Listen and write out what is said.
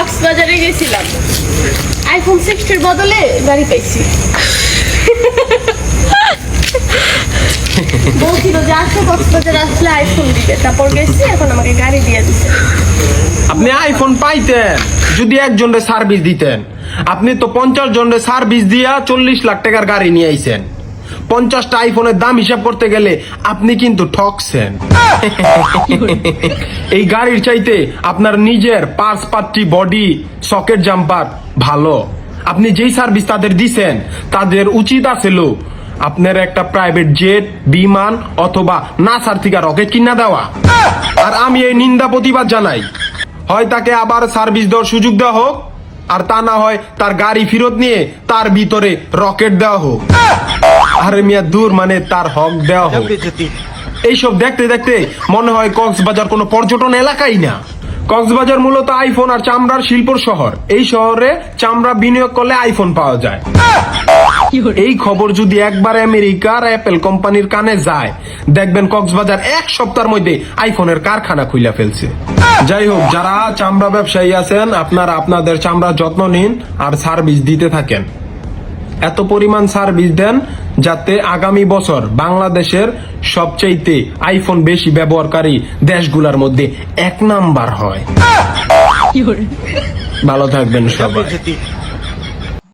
কক্সবাজারে গেছিলাম। আইফোন সিক্সটির বদলে গাড়ি পাইছি। বলছিল যে, আসো কক্সবাজার, আসলে আইফোন দিবে। তারপর গেছি, এখন আমাকে গাড়ি দিয়ে দিছে। আপনি আইফোন পাইতেন, যদি একজনের সার্ভিস দিতেন। আপনি তো পঞ্চাশ জনের সার্ভিস দিয়া চল্লিশ লাখ টাকার গাড়ি নিয়ে আইছেন। পঞ্চাশটা আইফোনের দাম হিসাব করতে গেলে আপনি কিন্তু ঠকছেন এই গাড়ির চাইতে আপনার নিজের পার্স পাত্রি বডি, সকেট জাম্পার ভালো। আপনি যেই সার্ভিস তাদের দিছেন, তাদের উচিত আছিল আপনার একটা প্রাইভেট জেট বিমান অথবা নাসার থেকে রকেট কিনা দেওয়া। আর আমি এই নিন্দা প্রতিবাদ জানাই। হয় তাকে আবার সার্ভিস দেওয়ার সুযোগ দেওয়া হোক, আর তা না হয় তার গাড়ি ফেরত নিয়ে তার ভিতরে রকেট দেওয়া হোক। আরে মিয়া দূর মানে তার হক দেওয়া হোক। এইসব দেখতে দেখতে মনে হয় কক্সবাজার কোনো পর্যটন এলাকাই না। কক্সবাজার মূলত আইফোন আর চামড়ার শিল্পর শহর। এই শহরে চামড়া বিনিয়োগ করলে আইফোন পাওয়া যায়। এই খবর যদি একবার আমেরিকার অ্যাপেল কোম্পানির কানে যায়, দেখবেন কক্সবাজার এক সপ্তাহের মধ্যে আইফোনের কারখানা খুলে ফেলছে। যাই হোক, যারা চামড়া ব্যবসায়ী আছেন, আপনারা আপনাদের চামড়ার যত্ন নিন আর সার্ভিস দিতে থাকেন। এত পরিমাণ সার্ভিস দেন যাতে আগামী বছর বাংলাদেশের সবচাইতে আইফোন বেশি ব্যবহারকারী দেশগুলোর মধ্যে এক নাম্বার হয়। ভালো থাকবেন সবাই।